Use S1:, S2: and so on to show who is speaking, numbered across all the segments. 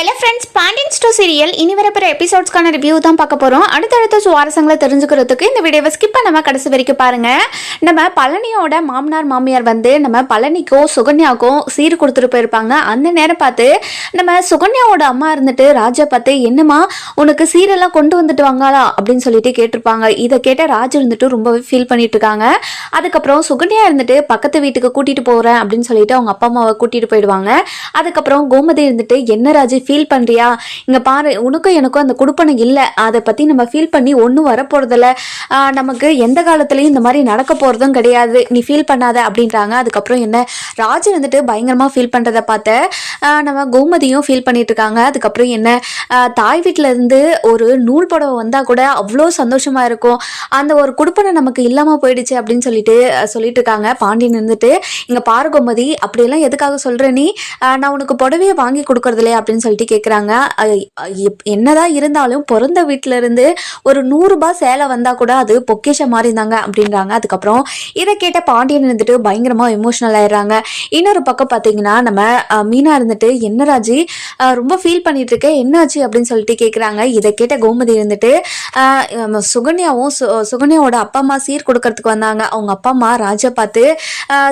S1: Hello friends Pandian stores serial இனி வரப்போகிற எபிசோட்ஸ்க்கான review தான் பார்க்க போகிறோம் அடுத்தடுத்த சுவாரஸ்யங்களை தெரிஞ்சுக்கிறதுக்கு இந்த வீடியோவை ஸ்கிப் பண்ணாமல் கடைசி வரைக்கும் பாருங்கள் நம்ம பழனியோட மாமனார் மாமியார் வந்து நம்ம பழனிக்கோ சுகன்யாவுக்கும் சீர் கொடுத்துட்டு போயிருப்பாங்க. அந்த நேரம் பார்த்து நம்ம சுகன்யாவோட அம்மா இருந்துட்டு ராஜா பார்த்து என்னம்மா உனக்கு சீரெல்லாம் கொண்டு வந்துட்டு வாங்களா அப்படின்னு சொல்லிட்டு கேட்டிருப்பாங்க. இதை கேட்ட ராஜா இருந்துட்டு ரொம்பவே ஃபீல் பண்ணிட்டு இருக்காங்க. அதுக்கப்புறம் சுகன்யா இருந்துட்டு பக்கத்து வீட்டுக்கு கூட்டிகிட்டு போகிறேன் அப்படின்னு சொல்லிட்டு அவங்க அப்பா அம்மாவை கூட்டிகிட்டு போயிடுவாங்க. அதுக்கப்புறம் கோமதி இருந்துட்டு என்ன ராஜு ஃபீல் பண்ணுறியா இங்கே பாரு உனக்கும் எனக்கும் அந்த குடுப்பனை இல்லை. அதை பற்றி நம்ம ஃபீல் பண்ணி ஒன்றும் வரப்போறதில்ல. நமக்கு எந்த காலத்துலேயும் இந்த மாதிரி நடக்க போகிறதும் கிடையாது. நீ ஃபீல் பண்ணாத அப்படின்றாங்க. அதுக்கப்புறம் என்ன? ராஜன் வந்துட்டு பயங்கரமாக ஃபீல் பண்ணுறதை பார்த்த நம்ம கோமதியும் ஃபீல் பண்ணிட்டு இருக்காங்க அதுக்கப்புறம் என்ன? தாய் வீட்டிலேருந்து இருந்து ஒரு நூல் புடவை வந்தால் கூட அவ்வளோ சந்தோஷமாக இருக்கும். அந்த ஒரு குடுப்பனை நமக்கு இல்லாமல் போயிடுச்சு அப்படின்னு சொல்லிட்டு சொல்லிட்டு இருக்காங்க பாண்டியன் இருந்துட்டு இங்கே பாரு கோமதி அப்படியெல்லாம் எதுக்காக சொல்கிற நீ? நான் உனக்கு புடவையை வாங்கி கொடுக்கறது இல்லையா அப்படின்னு சொல்லிட்டு கேக்குறாங்க. கேட்குறாங்க என்னதான் இருந்தாலும் பிறந்த வீட்டில இருந்து ஒரு நூறுரூபா சேலை வந்தால் கூட அது பொக்கேஷம் மாதிரி இருந்தாங்க அப்படின்றாங்க. அதுக்கப்புறம் இதை கேட்ட பாண்டியன் இருந்துட்டு பயங்கரமாக எமோஷனல் ஆயிடுறாங்க. இன்னொரு பக்கம் பார்த்தீங்கன்னா நம்ம மீனா இருந்துட்டு என்ன ராஜி ரொம்ப ஃபீல் பண்ணிட்டு இருக்கேன் என்னாச்சு? அப்படின்னு சொல்லிட்டு கேட்குறாங்க இதை கேட்ட கோமதி இருந்துட்டு சுகன்யாவும் சு சுகன்யாவோட அப்பா அம்மா சீர் கொடுக்கறதுக்கு வந்தாங்க. அவங்க அப்பா அம்மா ராஜா பார்த்து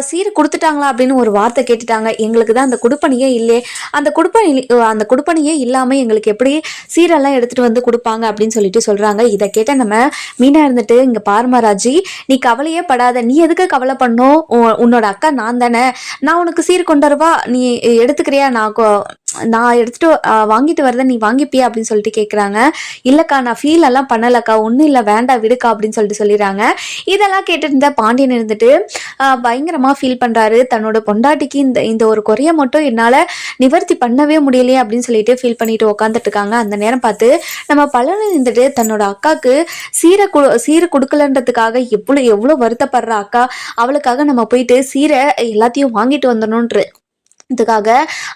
S1: சீர் கொடுத்துட்டாங்களா? அப்படின்னு ஒரு வார்த்தை கேட்டுட்டாங்க. எங்களுக்கு தான் அந்த குடுப்பணியே இல்லையே அந்த குடுப்பணி அந்த கொடுப்பனையே இல்லாமல் எங்களுக்கு எப்படி சீரெல்லாம் எடுத்துட்டு வந்து கொடுப்பாங்க அப்படின்னு சொல்லிட்டு சொல்றாங்க. இதை கேட்ட நம்ம மீனா இருந்துட்டு இங்க பார்மராஜி நீ கவலையே படாத. நீ எதுக்கு கவலை பண்ணும் உ- உன்னோட அக்கா நான் தானே. நான் உனக்கு சீர் கொண்டு வரவா. நீ எடுத்துக்கிறியா? நான் நான் எடுத்துட்டு வாங்கிட்டு வரத நீ வாங்கிப்பியா அப்படின்னு சொல்லிட்டு கேட்குறாங்க இல்லைக்கா நான் ஃபீல் எல்லாம் பண்ணலக்கா ஒன்றும் இல்லை வேண்டாம் விடுக்கா அப்படின்னு சொல்லிட்டு சொல்லிடுறாங்க. இதெல்லாம் கேட்டுட்டு இருந்த பாண்டியன் இருந்துட்டு பயங்கரமாக ஃபீல் பண்ணுறாரு தன்னோட பொண்டாட்டிக்கு இந்த இந்த ஒரு குறைய மட்டும் என்னால் நிவர்த்தி பண்ணவே முடியலையே அப்படின்னு சொல்லிட்டு ஃபீல் பண்ணிட்டு உட்காந்துட்டு இருக்காங்க. அந்த நேரம் பார்த்து நம்ம பலன் இருந்துட்டு தன்னோட அக்காவுக்கு சீரை கு சீரை கொடுக்கலன்றதுக்காக எவ்வளோ எவ்வளோ வருத்தப்படுற அக்கா அவளுக்காக நம்ம போயிட்டு சீரை எல்லாத்தையும் வாங்கிட்டு வந்துடணுன்ற இதுக்காக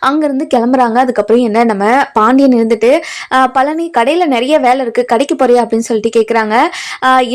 S1: அங்கேருந்து கிளம்புறாங்க. அதுக்கப்புறம் என்ன நம்ம பாண்டியன் இருந்துட்டு பழனி கடையில் நிறைய வேலை இருக்குது கடைக்கு போறியா? அப்படின்னு சொல்லிட்டு கேட்குறாங்க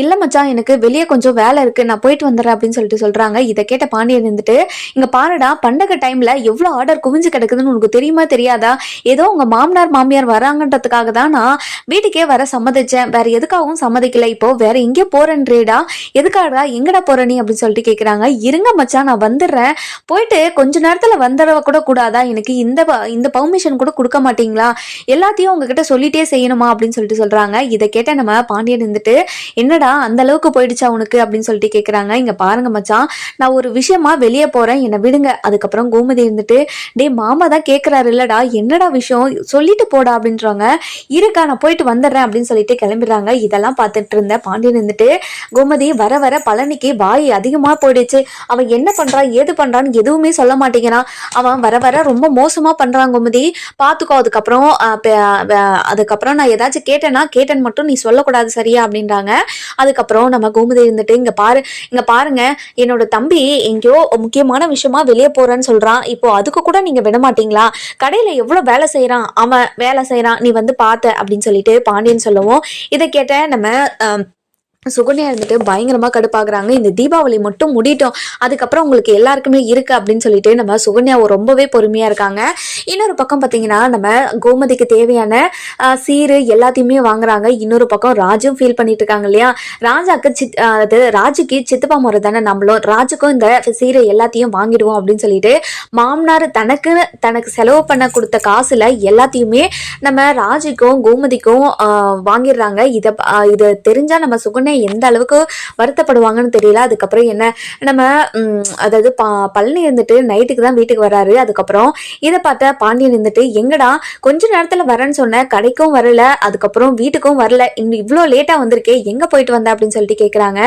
S1: இல்லை மச்சான் எனக்கு வெளியே கொஞ்சம் வேலை இருக்குது நான் போயிட்டு வந்துடுறேன். அப்படின்னு சொல்லிட்டு சொல்கிறாங்க இதை கேட்ட பாண்டியன் இருந்துட்டு இங்கே பாருடா பண்டக டைமில் எவ்வளோ ஆர்டர் குவிஞ்சு கிடக்குதுன்னு உனக்கு தெரியுமா தெரியாதா? ஏதோ உங்கள் மாமனார் மாமியார் வராங்கன்றதுக்காக தான் நான் வீட்டுக்கே வர சம்மதிச்சேன். வேற எதுக்காகவும் சம்மதிக்கல. இப்போ வேற எங்கே போறேன்றேடா. எதுக்காடா எங்கடா போற நீ? அப்படின்னு சொல்லிட்டு கேட்குறாங்க இருங்க மச்சான் நான் வந்துடுறேன். போயிட்டு கொஞ்ச நேரத்தில் வந்துடுற கூட கூடாதா? எனக்கு இந்த ப- இந்த பர்மிஷன் கூட கொடுக்க மாட்டீங்களா? எல்லாத்தையும் உங்ககிட்ட சொல்லிட்டே செய்யணுமா? அப்படின்னு சொல்லிட்டு சொல்றாங்க. இதை கேட்ட நம்ம பாண்டியன் இருந்துட்டு என்னடா அந்த அளவுக்கு போயிடுச்சா உனக்கு? அப்படின்னு சொல்லிட்டு கேட்குறாங்க இங்க பாருங்க மச்சான் நான் ஒரு விஷயமா வெளியே போறேன். என்னை விடுங்க. அதுக்கப்புறம் கோமதி இருந்துட்டு டேய் மாமா தான் கேட்குறாரு இல்லடா என்னடா விஷயம்? சொல்லிட்டு போடா அப்படின்றாங்க. இருக்கா நான் போயிட்டு வந்துடுறேன் அப்படின்னு சொல்லிட்டு கிளம்பிடுறாங்க. இதெல்லாம் பார்த்துட்டு இருந்த பாண்டியன் இருந்துட்டு கோமதி வர வர பழனிக்கு வாய் அதிகமா போயிடுச்சு. அவன் என்ன பண்றான் ஏது பண்றான்னு எதுவுமே சொல்ல மாட்டேங்கிறான் அவன் வர வர ரொம்ப மோசமா பண்றான் கோமதி பாத்துக்கோ அதுக்கப்புறம் அதுக்கப்புறம் நான் ஏதாச்சும் கேட்டேன்னா கேட்டேன்னு மட்டும் நீ சொல்லக்கூடாது சரியா அப்படின்றாங்க. அதுக்கப்புறம் நம்ம கோமுதி இருந்துட்டு இங்க பாரு இங்க பாருங்க என்னோட தம்பி எங்கேயோ முக்கியமான விஷயமா வெளியே போறேன்னு சொல்றான். இப்போ அதுக்கு கூட நீங்க விட மாட்டீங்களா? கடையில எவ்வளவு வேலை செய்யறான் அவன் வேலை செய்யறான் நீ வந்து பார்த்த அப்படின்னு சொல்லிட்டு பாண்டியன் சொல்லவும் இதை கேட்ட நம்ம சுகன்யா இருந்துட்டு பயங்கரமா கடுப்பாகிறாங்க. இந்த தீபாவளி மட்டும் முடிட்டோம் அதுக்கப்புறம் உங்களுக்கு எல்லாருக்குமே இருக்கு அப்படின்னு சொல்லிட்டு நம்ம சுகன்யாவை ரொம்பவே பொறுமையா இருக்காங்க. இன்னொரு பக்கம் பாத்தீங்கன்னா நம்ம கோமதிக்கு தேவையான சீரு எல்லாத்தையுமே வாங்குறாங்க. இன்னொரு பக்கம் ராஜும் ஃபீல் பண்ணிட்டு இருக்காங்க இல்லையா? ராஜாக்கு சித் அதாவது அது ராஜுக்கு சித்தப்பா முறை தானே நம்மளும். ராஜுக்கும் இந்த சீரை எல்லாத்தையும் வாங்கிடுவோம் அப்படின்னு சொல்லிட்டு மாமனார் தனக்கு தனக்கு செலவு பண்ண கொடுத்த காசுல எல்லாத்தையுமே நம்ம ராஜுக்கும் கோமதிக்கும் வாங்கிடுறாங்க. இதை இதை தெரிஞ்சா நம்ம சுகன்யா எந்த அளவுக்கு வருத்தப்படுவாங்கன்னு தெரியல. அதுக்கப்புறம் என்ன நம்ம அதாவது பா பழனி இருந்துட்டு நைட்டுக்கு தான் வீட்டுக்கு வராரு. அதுக்கப்புறம் இதை பார்த்த பாண்டியன் இருந்துட்டு எங்கடா கொஞ்ச நேரத்தில் வரேன்னு சொன்ன கடைக்கும் வரல அதுக்கப்புறம் வீட்டுக்கும் வரல இன்னும் இவ்வளோ லேட்டாக வந்திருக்கே எங்கே போயிட்டு வந்த? அப்படின்னு சொல்லிட்டு கேட்குறாங்க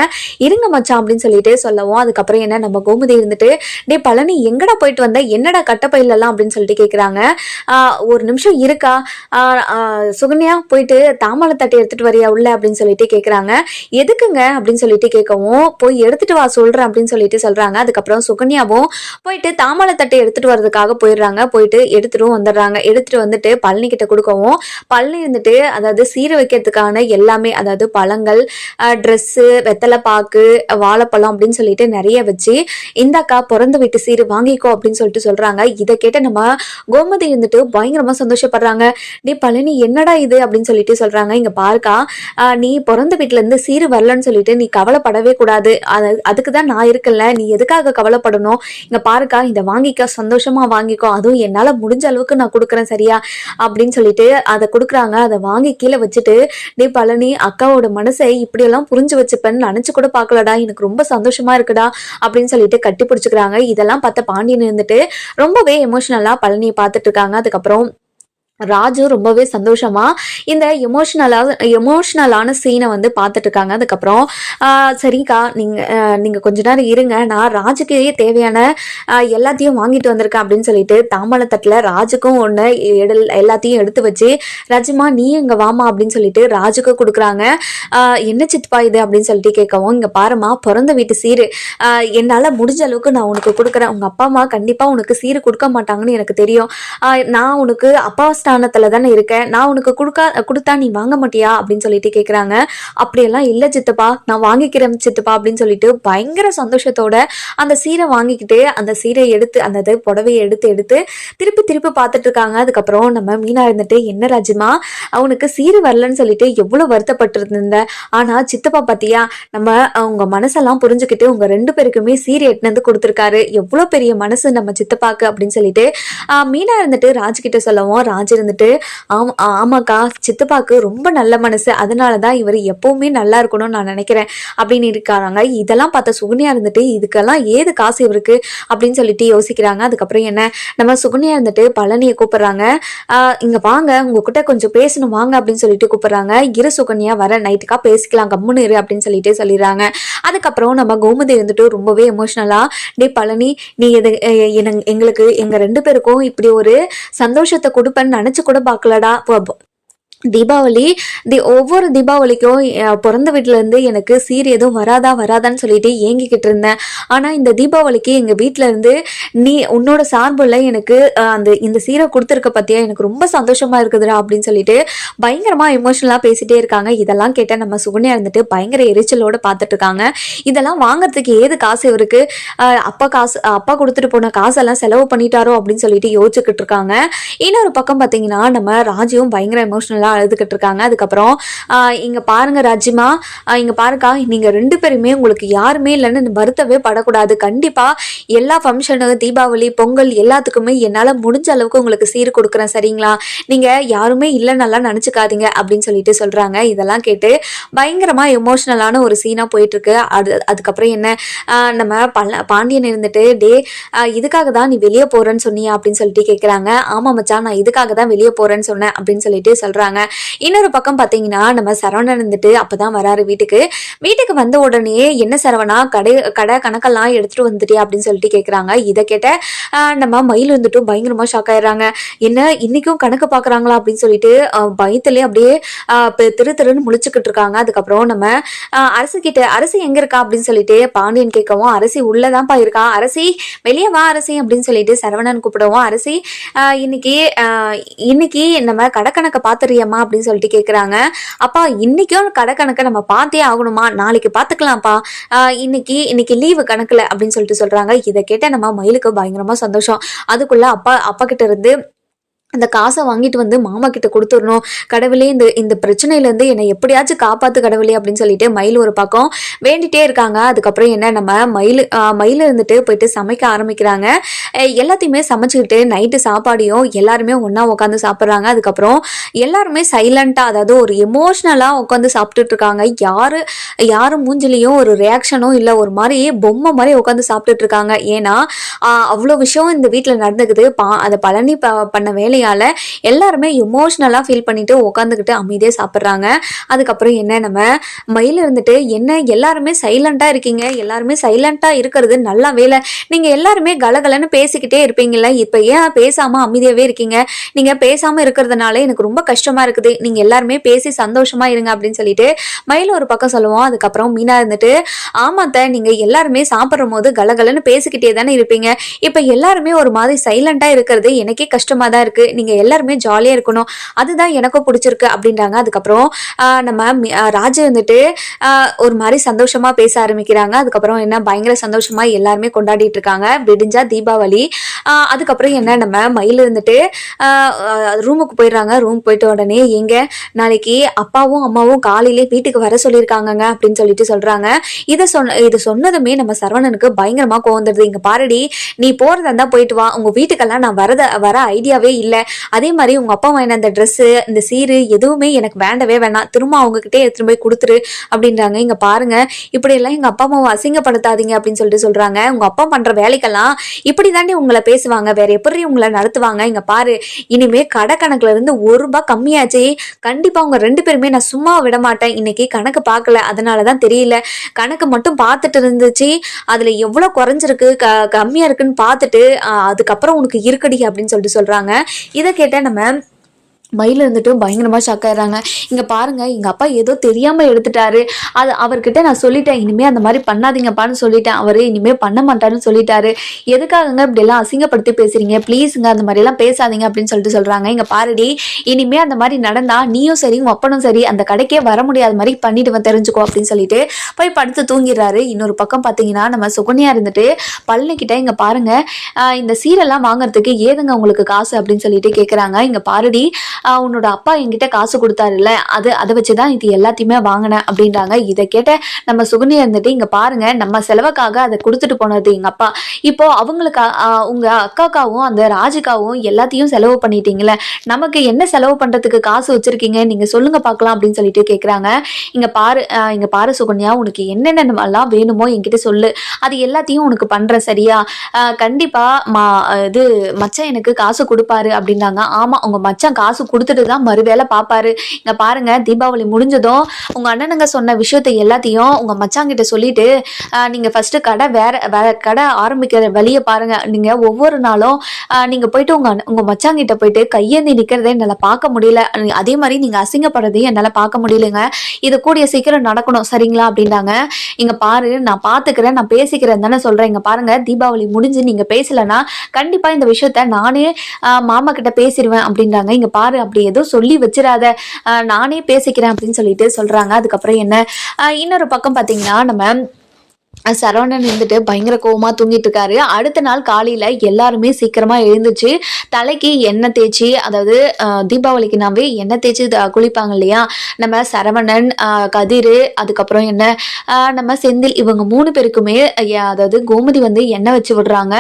S1: இருங்க மச்சான் அப்படின்னு சொல்லிட்டு சொல்லவும் அதுக்கப்புறம் என்ன நம்ம கோமதி இருந்துட்டு டே பழனி எங்கடா போயிட்டு வந்த? என்னடா கட்டப்பையிலலாம் அப்படின்னு சொல்லிட்டு கேட்குறாங்க ஒரு நிமிஷம் இருக்கா? சுகன்யா போயிட்டு தாமலை தட்டை எடுத்துட்டு வரியா உள்ள? அப்படின்னு சொல்லிட்டு கேட்குறாங்க எதுக்குங்க அப்படின்னு சொல்லிட்டு கேட்கவும் போய் எடுத்துட்டு வா சொல்றேன் அப்படின்னு சொல்லிட்டு சொல்றாங்க. அதுக்கப்புறம் சுகன்யாவும் போயிட்டு தாமலை தட்டை எடுத்துட்டு வர்றதுக்காக போயிடுறாங்க. போயிட்டு எடுத்துட்டும் வந்துடுறாங்க. எடுத்துட்டு வந்துட்டு பழனி கிட்ட கொடுக்கவும் பழனி இருந்துட்டு அதாவது சீரை வைக்கிறதுக்கான எல்லாமே அதாவது பழங்கள் ட்ரெஸ்ஸு வெத்தலை பாக்கு வாழைப்பழம் அப்படின்னு சொல்லிட்டு நிறைய வச்சு இந்தாக்கா பிறந்த வீட்டு சீரு வாங்கிக்கோ அப்படின்னு சொல்லிட்டு சொல்றாங்க. இதை கேட்டு நம்ம கோமதி இருந்துட்டு பயங்கரமா சந்தோஷப்படுறாங்க. நீ பழனி என்னடா இது? அப்படின்னு சொல்லிட்டு சொல்றாங்க. இங்க பாருக்கா நீ பிறந்த வீட்டுல இருந்து சீர் வரலன்னு சொல்லிட்டு நீ கவலைப்படவே கூடாது. அது அதுக்கு தான் நான் இருக்கல நீ எதுக்காக கவலைப்படணும்? இங்க பாருக்கா இதை வாங்கிக்க சந்தோஷமா வாங்கிக்கோ. அதுவும் என்னால முடிஞ்ச அளவுக்கு நான் கொடுக்குறேன் சரியா? அப்படின்னு சொல்லிட்டு அதை கொடுக்குறாங்க. அதை வாங்கி கீழே வச்சுட்டு டே பழனி அக்காவோட மனசை இப்படியெல்லாம் புரிஞ்சு வச்சுப்பேன்னு நினைச்சு கூட பார்க்கலடா. எனக்கு ரொம்ப சந்தோஷமா இருக்குடா. அப்படின்னு சொல்லிட்டு கட்டி பிடிச்சிக்கிறாங்க. இதெல்லாம் பார்த்த பாண்டியன் இருந்துட்டு ரொம்பவே எமோஷனலா பழனியை பார்த்துட்டு இருக்காங்க. அதுக்கப்புறம் ராஜு ரொம்பவே சந்தோஷமா இந்த எமோஷ்னலாக எமோஷ்னலான சீனை வந்து பார்த்துட்டு இருக்காங்க. அதுக்கப்புறம் சரிக்கா நீங்கள் நீங்கள் கொஞ்ச நேரம் இருங்க. நான் ராஜுக்கு தேவையான எல்லாத்தையும் வாங்கிட்டு வந்திருக்கேன் அப்படின்னு சொல்லிட்டு தாமலத்தட்டில் ராஜுக்கும் ஒன்று எடல் எல்லாத்தையும் எடுத்து வச்சு ரஜிமா நீ இங்கே வாமா அப்படின்னு சொல்லிட்டு ராஜுக்கு கொடுக்குறாங்க. என்ன சித்பா இது? அப்படின்னு சொல்லிட்டு கேட்கவும் இங்கே பாருமா பிறந்த வீட்டு சீரு. என்னால் முடிஞ்ச அளவுக்கு நான் உனக்கு கொடுக்குறேன். உங்கள் அப்பா அம்மா கண்டிப்பாக உனக்கு சீரு கொடுக்க மாட்டாங்கன்னு எனக்கு தெரியும். நான் உனக்கு அப்பா ஸ்தானத்துல தானே இருக்கேன். நான் உனக்கு கொடுக்கா கொடுத்தா நீ வாங்க மாட்டியா? அப்படின்னு சொல்லிட்டு கேட்குறாங்க அப்படியெல்லாம் இல்லை சித்தப்பா. நான் வாங்கிக்கிறேன் சித்தப்பா. அப்படின்னு சொல்லிட்டு பயங்கர சந்தோஷத்தோட அந்த சீரை வாங்கிக்கிட்டு அந்த சீரை எடுத்து அந்த இது புடவையை எடுத்து எடுத்து திருப்பி திருப்பி பார்த்துட்டு இருக்காங்க. அதுக்கப்புறம் நம்ம மீனா இருந்துட்டு என்ன ராஜ்மா அவனுக்கு சீரு வரலன்னு சொல்லிட்டு எவ்வளோ வருத்தப்பட்டு இருந்த ஆனா சித்தப்பா பாத்தியா? நம்ம உங்க மனசெல்லாம் புரிஞ்சுக்கிட்டு உங்க ரெண்டு பேருக்குமே சீரை எட்டுனு வந்து கொடுத்துருக்காரு. எவ்வளோ பெரிய மனசு நம்ம சித்தப்பாக்கு. அப்படின்னு சொல்லிட்டு மீனா இருந்துட்டு ராஜ் கிட்ட சொல்லவும் ராஜ் இருந்துட்டு ஆமா ஆமாக்கா சித்தப்பாக்கு ரொம்ப நல்ல மனசு. அதனால தான் இவர் எப்பவுமே நல்லா இருக்கணும்னு நான் நினைக்கிறேன் அப்படின்னு இருக்காங்க. இதெல்லாம் பார்த்த சுகுனியா இருந்துட்டு இதுக்கெல்லாம் ஏது காசு இவருக்கு அப்படின்னு சொல்லிட்டு யோசிக்கிறாங்க. அதுக்கப்புறம் என்ன? நம்ம சுகுனியா இருந்துட்டு பழனியை கூப்பிடுறாங்க. இங்கே இங்க வாங்க உங்ககிட்ட கொஞ்சம் பேசணும் வாங்க அப்படின்னு சொல்லிட்டு கூப்பிடுறாங்க. இரு சுகன்யா வர நைட்டுக்கா பேசிக்கலாம் கம்முன்னு இரு அப்படின்னு சொல்லிட்டு சொல்லிடுறாங்க. அதுக்கப்புறம் நம்ம கோமதி இருந்துட்டு ரொம்பவே எமோஷ்னலாக டே பழனி நீ எது எங்களுக்கு எங்க ரெண்டு பேருக்கும் இப்படி ஒரு சந்தோஷத்தை கொடுப்பேன்னு நினைச்சு கூட பார்க்கலடா. தீபாவளி தி ஒவ்வொரு தீபாவளிக்கும் பிறந்த வீட்டிலேருந்து எனக்கு சீர் எதுவும் வராதா வராதான்னு சொல்லிட்டு ஏங்கிக்கிட்டு இருந்தேன். ஆனால் இந்த தீபாவளிக்கு எங்கள் வீட்டிலேருந்து நீ உன்னோட சார்பில் எனக்கு அந்த இந்த சீரை கொடுத்துருக்க பற்றியா எனக்கு ரொம்ப சந்தோஷமாக இருக்குதுடா அப்படின்னு சொல்லிட்டு பயங்கரமாக எமோஷனலாக பேசிகிட்டே இருக்காங்க. இதெல்லாம் கேட்டால் நம்ம சுகன்யா இருந்துட்டு பயங்கர எரிச்சலோடு பார்த்துட்டு இருக்காங்க. இதெல்லாம் வாங்குறதுக்கு ஏது காசு இவருக்கு? அப்பா காசு அப்பா கொடுத்துட்டு போன காசெல்லாம் செலவு பண்ணிட்டாரோ அப்படின்னு சொல்லிட்டு யோசிச்சுக்கிட்டு இருக்காங்க. இன்னொரு பக்கம் பார்த்தீங்கன்னா நம்ம ராஜியும் பயங்கர எமோஷனலாக அழுதுகிட்டு இருக்காங்க அதுக்கப்புறம் இங்கே பாருங்கள் பாருங்க ராஜிமா. இங்கே பாருக்கா நீங்கள் ரெண்டு பேருமே உங்களுக்கு யாருமே இல்லைன்னு வருத்தவே படக்கூடாது. கண்டிப்பாக எல்லா ஃபங்க்ஷனு தீபாவளி பொங்கல் எல்லாத்துக்குமே என்னால் முடிஞ்ச அளவுக்கு உங்களுக்கு சீர் கொடுக்குறேன் சரிங்களா? நீங்கள் யாருமே இல்லைன்னெல்லாம் நினச்சிக்காதீங்க அப்படின்னு சொல்லிட்டு சொல்கிறாங்க இதெல்லாம் கேட்டு பயங்கரமாக எமோஷ்னலான ஒரு சீனாக போயிட்டுருக்கு. அது அதுக்கப்புறம் என்ன? நம்ம பல பாண்டியன் இருந்துட்டு டே இதுக்காக தான் நீ வெளியே போகிறேன்னு சொன்னியா? அப்படின்னு சொல்லிட்டு கேட்குறாங்க ஆமாம் மச்சான் நான் இதுக்காக தான் வெளியே போகிறேன்னு சொன்னேன் அப்படின்னு சொல்லிட்டு சொல்கிறாங்க இன்னொரு பக்கம் பார்த்தீங்கன்னா நம்ம சரவணன் இருந்துட்டு அப்பதான் வராரு வீட்டுக்கு. வீட்டுக்கு வந்த உடனே என்ன சரவணா கடை கடை கணக்கெல்லாம் எடுத்துகிட்டு வந்துட்டியா? அப்படின்னு சொல்லிட்டு கேட்குறாங்க இதை கேட்ட நம்ம மயில் வந்துட்டும். பயங்கரமாக ஷாக் ஆயிடுறாங்க. என்ன இன்னைக்கும் கணக்கு பார்க்குறாங்களா அப்படின்னு சொல்லிட்டு பயத்துலேயே அப்படியே திரு திருன்னு முழிச்சுக்கிட்டு இருக்காங்க. அதுக்கப்புறம் நம்ம அரசு கிட்ட அரசு எங்க இருக்கா? அப்படின்னு சொல்லிட்டு பாண்டியன் கேட்கவும் அரசி உள்ளதான்ப்பா இருக்கா? அரசி வெளியே வா அரசி. அப்படின்னு சொல்லிட்டு சரவணன் கூப்பிடவும் அரசி இன்னைக்கு இன்னைக்கு நம்ம கடக்கணக்கை பார்த்துறியம்மா அப்படின்னு சொல்லிட்டு கேட்குறாங்க அப்பா இன்னைக்கும் கணக்கை நம்ம பார்த்தே ஆகணுமா? நாளைக்கு பார்த்துக்கலாம்ப்பா. ஆஹ் இன்னைக்கு இன்னைக்கு லீவு கணக்குல அப்படின்னு சொல்லிட்டு சொல்றாங்க. இதை கேட்ட நம்ம மயிலுக்கு பயங்கரமா சந்தோஷம். அதுக்குள்ள அப்பா அப்பா கிட்ட இருந்து அந்த காசை வாங்கிட்டு வந்து மாமா கிட்ட கொடுத்துடணும். கடவுளே இந்த இந்த பிரச்சனையிலேருந்து என்னை எப்படியாச்சும் காப்பாற்று கடவுளே அப்படின்னு சொல்லிட்டு மயில் ஒரு பக்கம் வேண்டிட்டே இருக்காங்க. அதுக்கப்புறம் என்ன நம்ம மயில் மயில் இருந்துட்டு போயிட்டு சமைக்க ஆரம்பிக்கிறாங்க. எல்லாத்தையுமே சமைச்சுக்கிட்டு நைட்டு சாப்பாடையும் எல்லாருமே ஒன்றா உட்காந்து சாப்பிட்றாங்க. அதுக்கப்புறம் எல்லாருமே சைலண்ட்டாக அதாவது ஒரு எமோஷ்னலாக உட்காந்து சாப்பிட்டுட்டு இருக்காங்க. யார் யாரும் மூஞ்சிலையும் ஒரு ரியாக்ஷனும் இல்லை ஒரு மாதிரி பொம்மை மாதிரி உட்காந்து சாப்பிட்டுட்டு இருக்காங்க. ஏன்னா அவ்வளோ விஷயம் இந்த வீட்டில் நடந்துக்குது. பா அதை பழனி ப பண்ண வேலையை நிலைமையால் எல்லாருமே எமோஷ்னலாக ஃபீல் பண்ணிட்டு உட்காந்துக்கிட்டு அமைதியாக சாப்பிட்றாங்க. அதுக்கப்புறம் என்ன நம்ம மயில் இருந்துட்டு என்ன எல்லாருமே சைலண்ட்டாக இருக்கீங்க? எல்லாருமே சைலண்ட்டாக இருக்கிறது நல்லா வேலை. நீங்கள் எல்லாருமே கலகலன்னு பேசிக்கிட்டே இருப்பீங்கல்ல? இப்போ ஏன் பேசாமல் அமைதியாகவே இருக்கீங்க? நீங்கள் பேசாமல் இருக்கிறதுனால எனக்கு ரொம்ப கஷ்டமாக இருக்குது. நீங்கள் எல்லாருமே பேசி சந்தோஷமா இருங்க அப்படின்னு சொல்லிட்டு மயில் ஒரு பக்கம் சொல்லுவோம். அதுக்கப்புறம் மீனா இருந்துட்டு ஆமாத்த நீங்கள் எல்லாருமே சாப்பிட்ற போது கலகலன்னு பேசிக்கிட்டே தானே இருப்பீங்க. இப்போ எல்லாருமே ஒரு மாதிரி சைலண்ட்டாக இருக்கிறது எனக்கே கஷ்டமாக தான் இருக்குது நீங்கள் எல்லாருமே ஜாலியாக இருக்கணும். அதுதான் எனக்கும் பிடிச்சிருக்கு அப்படின்றாங்க. அதுக்கப்புறம் நம்ம மி- ராஜு வந்துட்டு ஒரு மாதிரி சந்தோஷமாக பேச ஆரம்பிக்கிறாங்க. அதுக்கப்புறம் என்ன பயங்கர சந்தோஷமாக எல்லாருமே கொண்டாடிட்டு இருக்காங்க. விடிஞ்சா தீபாவளி. அதுக்கப்புறம் என்ன நம்ம மயில் இருந்துட்டு ரூமுக்கு போயிடுறாங்க. ரூம் போயிட்ட உடனே எங்க நாளைக்கு அப்பாவும் அம்மாவும் காலையிலே வீட்டுக்கு வர சொல்லியிருக்காங்கங்க அப்படின்னு சொல்லிட்டு சொல்றாங்க. இதை சொன்ன இது சொன்னதுமே நம்ம சரவணனுக்கு பயங்கரமா கோவந்துடுது இங்க பாருடி நீ போறதா இருந்தா போயிட்டு வா. உங்க வீட்டுக்கெல்லாம் நான் வரத வர ஐடியாவே இல்லை. அதே மாதிரி உங்க அப்பா வாங்கின அந்த ட்ரெஸ்ஸு இந்த சீரு எதுவுமே எனக்கு வேண்டவே வேணாம். திரும்ப அவங்க எடுத்துகிட்டு போய் கொடுத்துரு அப்படின்றாங்க. இங்க பாருங்க இப்படியெல்லாம் எங்க அப்பா அம்மாவை அசிங்கப்படுத்தாதீங்க அப்படின்னு சொல்லிட்டு சொல்றாங்க. உங்க அப்பா பண்ற வேலைக்கெல்லாம் இப்படி தாண்டி உங்களை பேசுவாங்க. வேற எப்படி உங்களை நடத்துவாங்க? இங்க பாரு இனிமே கடை கணக்குல இருந்து ஒரு ரூபாய் கம்மியாச்சு. கண்டிப்பா உங்க ரெண்டு பேருமே நான் சும்மா விட மாட்டேன். இன்னைக்கு கணக்கு பார்க்கல. அதனாலதான் தெரியல. கணக்கு மட்டும் பார்த்துட்டு இருந்துச்சு. அதுல எவ்வளவு குறைஞ்சிருக்கு? க கம்மியா இருக்குன்னு பார்த்துட்டு அதுக்கப்புறம் உனக்கு இருக்கடி அப்படின்னு சொல்லிட்டு சொல்றாங்க. இதை கேட்ட நம்ம மயில் இருந்துட்டு பயங்கரமாக ஷாக் ஆயிடுறாங்க. இங்கே பாருங்கள் எங்கள் அப்பா ஏதோ தெரியாமல் எடுத்துட்டாரு. அது அவர்கிட்ட நான் சொல்லிட்டேன் இனிமேல் அந்த மாதிரி பண்ணாதீங்கப்பான்னு சொல்லிட்டேன். அவர் இனிமேல் பண்ண மாட்டாருன்னு சொல்லிட்டாரு. எதுக்காகங்க இப்படிலாம் அசிங்கப்படுத்தி பேசுறீங்க? ப்ளீஸுங்க அந்த மாதிரிலாம் பேசாதீங்க அப்படின்னு சொல்லிட்டு சொல்கிறாங்க இங்கே பாருடி இனிமேல் அந்த மாதிரி நடந்தால் நீயும் சரி உங்கள் அப்பனும் சரி அந்த கடைக்கே வர முடியாத மாதிரி பண்ணிடுவேன் தெரிஞ்சுக்கோ அப்படின்னு சொல்லிட்டு போய் படுத்து தூங்கிடுறாரு. இன்னொரு பக்கம் பார்த்தீங்கன்னா நம்ம சுகன்யா இருந்துட்டு பழனிக்கிட்ட இங்கே பாருங்கள் இந்த சீரெல்லாம் வாங்குறதுக்கு ஏதுங்க உங்களுக்கு காசு அப்படின்னு சொல்லிட்டு கேட்குறாங்க இங்கே பாருடி உன்னோட அப்பா என்கிட்ட காசு கொடுத்தாருல்ல அது அதை வச்சு தான் இது எல்லாத்தையுமே வாங்கினேன் அப்படின்றாங்க. இதை கேட்ட நம்ம சுகன்யா இருந்துட்டு இங்கே பாருங்க நம்ம செலவுக்காக அதை கொடுத்துட்டு போனது எங்கள் அப்பா. இப்போ அவங்களுக்கு உங்கள் அக்காக்காவும் அந்த ராஜுக்காவும் எல்லாத்தையும் செலவு பண்ணிட்டீங்களே நமக்கு என்ன செலவு பண்ணுறதுக்கு காசு வச்சுருக்கீங்க? நீங்கள் சொல்லுங்கள் பார்க்கலாம் அப்படின்னு சொல்லிட்டு கேட்குறாங்க இங்கே பாரு இங்கே பாரு சுகன்யா உனக்கு என்னென்னலாம் வேணுமோ என்கிட்ட சொல்லு. அது எல்லாத்தையும் உனக்கு பண்ணுறேன் சரியா? கண்டிப்பாக மா இது மச்சான் எனக்கு காசு கொடுப்பாரு அப்படின்னாங்க ஆமாம் உங்கள் மச்சான் காசு கொடுத்துட்டு தான் மறுவேளை பார்ப்பாரு இங்க பாருங்க தீபாவளி முடிஞ்சதும் உங்க அண்ணனுங்க சொன்ன விஷயத்தை எல்லாத்தையும் உங்க மச்சாங்கிட்ட சொல்லிட்டு ஆஹ் நீங்க ஃபர்ஸ்ட் கடை வேற வேற கடை ஆரம்பிக்கிற வழியை பாருங்க. நீங்க ஒவ்வொரு நாளும் நீங்கள் நீங்க போயிட்டு உங்க அண்ண- உங்க மச்சாங்கிட்ட போயிட்டு கையேந்தி நிக்கிறதை என்னால பார்க்க முடியல. அதே மாதிரி நீங்க அசிங்கப்படுறதையும் என்னால பார்க்க முடியலங்க. இது கூடிய சீக்கிரம் நடக்கணும் சரிங்களா? அப்படின்னாங்க. இங்க பாரு நான் பாத்துக்கிறேன் நான் பேசிக்கிறேன் தானே சொல்றேன். இங்க பாருங்க தீபாவளி முடிஞ்சு நீங்க பேசலன்னா கண்டிப்பா இந்த விஷயத்த நானே மாமா கிட்ட பேசிடுவேன் அப்படின்றாங்க. இங்க பாரு அப்படி எதுவும் சொல்லி வச்சிடாத நானே பேசிக்கிறேன் அப்படின்னு சொல்லிட்டு சொல்றாங்க. அதுக்கப்புறம் என்ன? இன்னொரு பக்கம் பார்த்தீங்கன்னா நம்ம சரவணன் இருந்துட்டு பயங்கர கோவமா தூங்கிட்டு இருக்காரு. அடுத்த நாள் காலையில எல்லாருமே சீக்கிரமா எழுந்துச்சு. தலைக்கு எண்ணெய் தேய்ச்சி அதாவது தீபாவளிக்கு தீபாவளிக்குனாவே எண்ணெய் தேய்ச்சி த- குளிப்பாங்க இல்லையா? நம்ம சரவணன் கதிர் அதுக்கப்புறம் என்ன? நம்ம செந்தில் இவங்க மூணு பேருக்குமே அதாவது கோமதி வந்து எண்ணெய் வச்சு விடுறாங்க.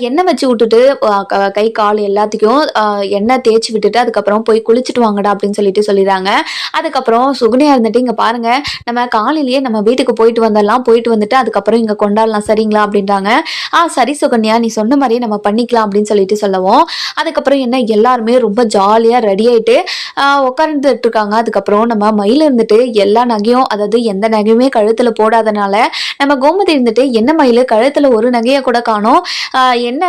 S1: எண்ணெய் வச்சு விட்டுட்டு க- கை கால் எல்லாத்துக்கும் எண்ணெய் தேய்ச்சி விட்டுட்டு அதுக்கப்புறம் போய் குளிச்சுட்டு வாங்கடா அப்படின்னு சொல்லிட்டு சொல்லிடுறாங்க. அதுக்கப்புறம் சுகுனியா இருந்துட்டு இங்க பாருங்க நம்ம காலையிலேயே நம்ம வீட்டுக்கு போயிட்டு வந்தெல்லாம் போயிட்டு வந்துட்டு அதுக்கு அதுக்கப்புறம் இங்க கொண்டாடலாம் சரிங்களா? அப்படின்றாங்க. ஆ சரி சுகன்யா நீ சொன்ன மாதிரியே நம்ம பண்ணிக்கலாம் அப்படின்னு சொல்லிட்டு சொல்லவும். அதுக்கப்புறம் என்ன எல்லாருமே ரொம்ப ஜாலியா ரெடி ஆயிட்டு உட்காந்துட்டு இருக்காங்க. அதுக்கப்புறம் நம்ம மயில் இருந்துட்டு எல்லா நகையும் அதாவது எந்த நகையுமே கழுத்துல போடாதனால நம்ம கோமதி இருந்துட்டு என்ன மயில்? கழுத்துல ஒரு நகையை கூட காணோம். என்ன?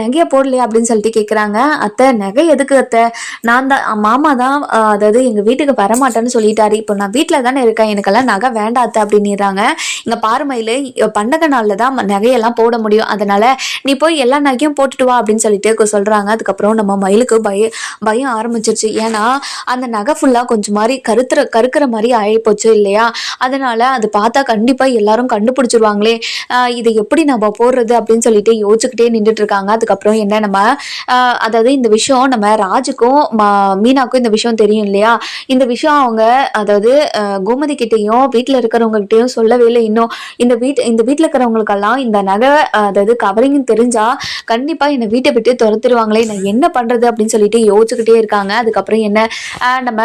S1: நகையை போடலையா அப்படின்னு சொல்லிட்டு கேக்குறாங்க. அத்தை நகை எதுக்கு அத்தை? நான் தான் மாமா தான் அதாவது எங்க வீட்டுக்கு வரமாட்டேன்னு சொல்லிட்டாரு. இப்போ நான் வீட்டில் தானே இருக்கேன். எனக்கெல்லாம் நகை வேண்டாம் அத்தை அப்படின்னுறாங்க. இங்க பாரு மயில் பண்டக நாள்ல தான் நகையெல்லாம் போட முடியும். அதனால நீ போய் எல்லா நகையும் போட்டுட்டு வா அப்படின்னு சொல்லிட்டு கு- சொல்றாங்க. அதுக்கப்புறம் நம்ம மயிலுக்கு பய பயம் ஆரம்பிச்சிருச்சு. ஏன்னா அந்த நகை ஃபுல்லா கொஞ்சம் மாதிரி கருத்துற கருக்கிற மாதிரி ஆயிப்போச்சு இல்லையா? அதனால அது பார்த்தா கண்டிப்பா எல்லாரும் கண்டுபிடிச்சிருவாங்களே. இதை எப்படி நம்ம போடுறது அப்படின்னு சொல்லிட்டு யோசிச்சுக்கிட்டே நின்றுட்டு இருக்காங்க. அதுக்கப்புறம் என்ன நம்ம அதாவது இந்த விஷயம் நம்ம ராஜுக்கும் ம- மீனாக்கும் இந்த விஷயம் தெரியும் இல்லையா? இந்த விஷயம் அவங்க அதாவது கோமதி கிட்டேயும் வீட்டில் இருக்கிறவங்ககிட்டயும் சொல்லவே இல்லை. இன்னும் இந்த வீட்டு இந்த வீட்டில் இருக்கிறவங்களுக்கெல்லாம் இந்த நகை அதாவது கவரிங் தெரிஞ்சா கண்டிப்பா என்னை வீட்டை விட்டு துரத்துருவாங்களே நான் என்ன பண்றது அப்படின்னு சொல்லிட்டு யோசிச்சுக்கிட்டே இருக்காங்க. அதுக்கப்புறம் என்ன நம்ம